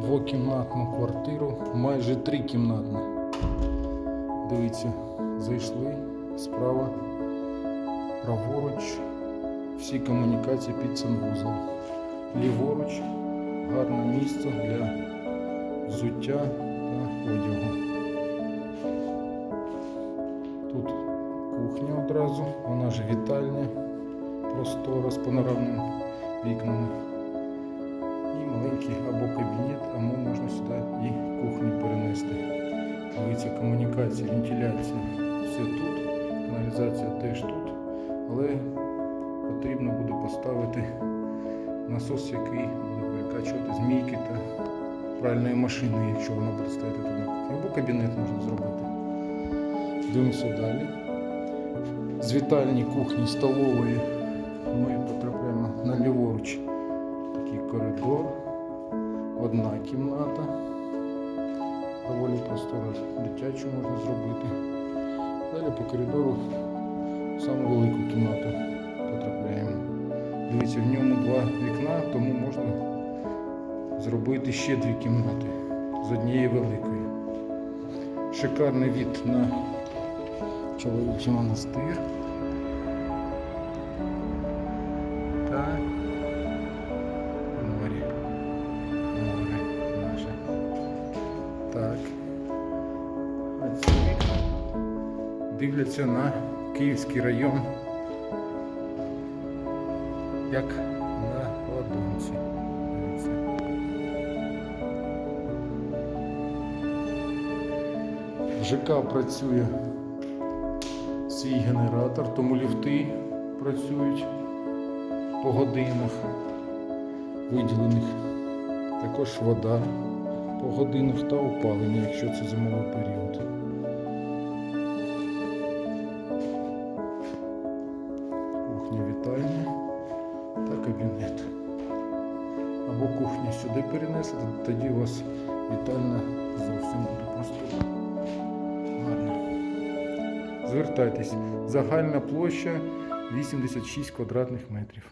двокімнатну квартиру, майже трикімнатна. Дивіться, зайшли справа, праворуч, всі комунікації під санвузол. Ліворуч гарне місце для взуття та одягу. Тут кухня одразу, вона ж вітальня простора з панорамними вікнами. Маленький або кабінет, або можна сюди і кухню перенести. Дивіться, комунікація, вентиляція. Все тут, каналізація теж тут. Але потрібно буде поставити насос, який буде перекачувати змійки та пральної машини, якщо вона буде стояти кухні. Або кабінет можна зробити. Дивимося далі. З вітальні кухні столової ми потрапляємо на ліворуч. Такий коридор, одна кімната. Доволі просторо дитячу можна зробити. Далі по коридору в саму велику кімнату потрапляємо. Дивіться, в ньому два вікна, тому можна зробити ще дві кімнати з однієї великої. Шикарний від на чоловічий монастир. Так. Дивляться на Київський район. Як на ладонці. ЖК працює свій генератор, тому ліфти працюють по годинах виділених. Також вода по годинах та опалення, якщо це зимовий період. Кухня вітальня та кабінет. Або кухню сюди перенесете, тоді у вас вітальня зовсім буде просто гарна. Звертайтесь. Загальна площа 86 квадратних метрів.